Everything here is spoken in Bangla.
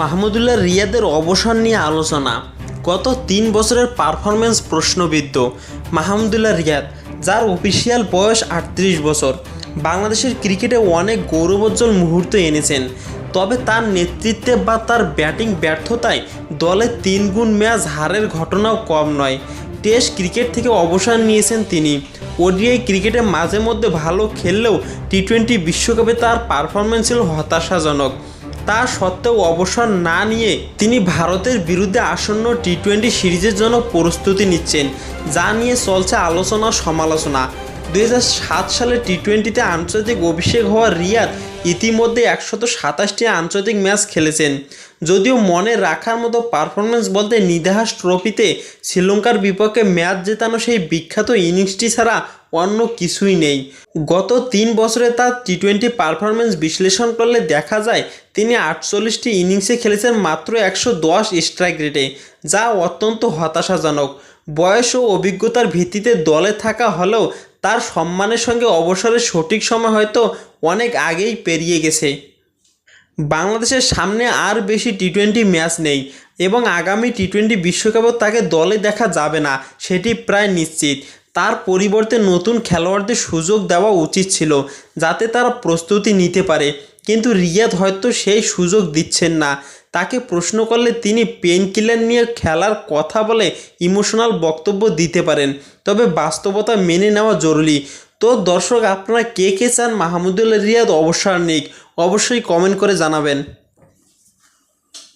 মাহমুদুল্লাহ রিয়াদের অবসর নিয়ে আলোচনা। গত তিন বছরের পারফরমেন্স প্রশ্নবিদ্ধ মাহমুদুল্লাহ রিয়াদ, যার অফিসিয়াল বয়স আটত্রিশ বছর। বাংলাদেশের ক্রিকেটে অনেক গৌরবোজ্জ্বল মুহূর্ত এনেছেন, তবে তার নেতৃত্বে বা তার ব্যাটিং ব্যর্থতায় দলে তিন গুণ ম্যাচ হারের ঘটনাও কম নয়। টেস্ট ক্রিকেট থেকে অবসর নিয়েছেন তিনি। ওডিআই ক্রিকেটে মাঝে মধ্যে ভালো খেললেও টি টোয়েন্টি বিশ্বকাপে তার পারফরমেন্স ছিল হতাশাজনক। তা সত্ত্বেও অবসর না নিয়ে তিনি ভারতের বিরুদ্ধে আসন্ন টি টোয়েন্টি সিরিজের জন্য প্রস্তুতি নিচ্ছেন, যা নিয়ে চলছে আলোচনা সমালোচনা। দুই হাজার সাত সালে টি টোয়েন্টিতে আন্তর্জাতিক অভিষেক হওয়া রিয়াদ ইতিমধ্যে একশত সাতাশটি আন্তর্জাতিক ম্যাচ খেলেছেন। যদিও মনে রাখার মতো পারফরমেন্স বলতে নিদাহাস ট্রফিতে শ্রীলঙ্কার বিপক্ষে ম্যাচ জেতানো সেই বিখ্যাত ইনিংসটি ছাড়া অন্য কিছুই নেই। গত তিন বছরে তার টি টোয়েন্টি পারফরমেন্স বিশ্লেষণ করলে দেখা যায়, তিনি আটচল্লিশটি ইনিংসে খেলেছেন মাত্র একশো দশ স্ট্রাইক রেটে, যা অত্যন্ত হতাশাজনক। বয়স ও অভিজ্ঞতার ভিত্তিতে দলে থাকা হলেও তার সম্মানের সঙ্গে অবসরের সঠিক সময় হয়তো অনেক আগেই পেরিয়ে গেছে। বাংলাদেশের সামনে আর বেশি টি টোয়েন্টি ম্যাচ নেই এবং আগামী টি টোয়েন্টি বিশ্বকাপও তাকে দলে দেখা যাবে না, সেটি প্রায় নিশ্চিত। তার পরিবর্তে নতুন খেলোয়াড়দের সুযোগ দেওয়া উচিত ছিল, যাতে তারা প্রস্তুতি নিতে পারে। কিন্তু রিয়াদ হয়তো সেই সুযোগ দিচ্ছেন না। তাকে প্রশ্ন করলে তিনি পেন কিলার নিয়ে খেলার কথা বলে ইমোশনাল বক্তব্য দিতে পারেন, তবে বাস্তবতা মেনে নেওয়া জরুরি। তো দর্শক, আপনারা কে কে চান মাহমুদুল্লাহ রিয়াদ অবসর নিক, অবশ্যই কমেন্ট করে জানাবেন।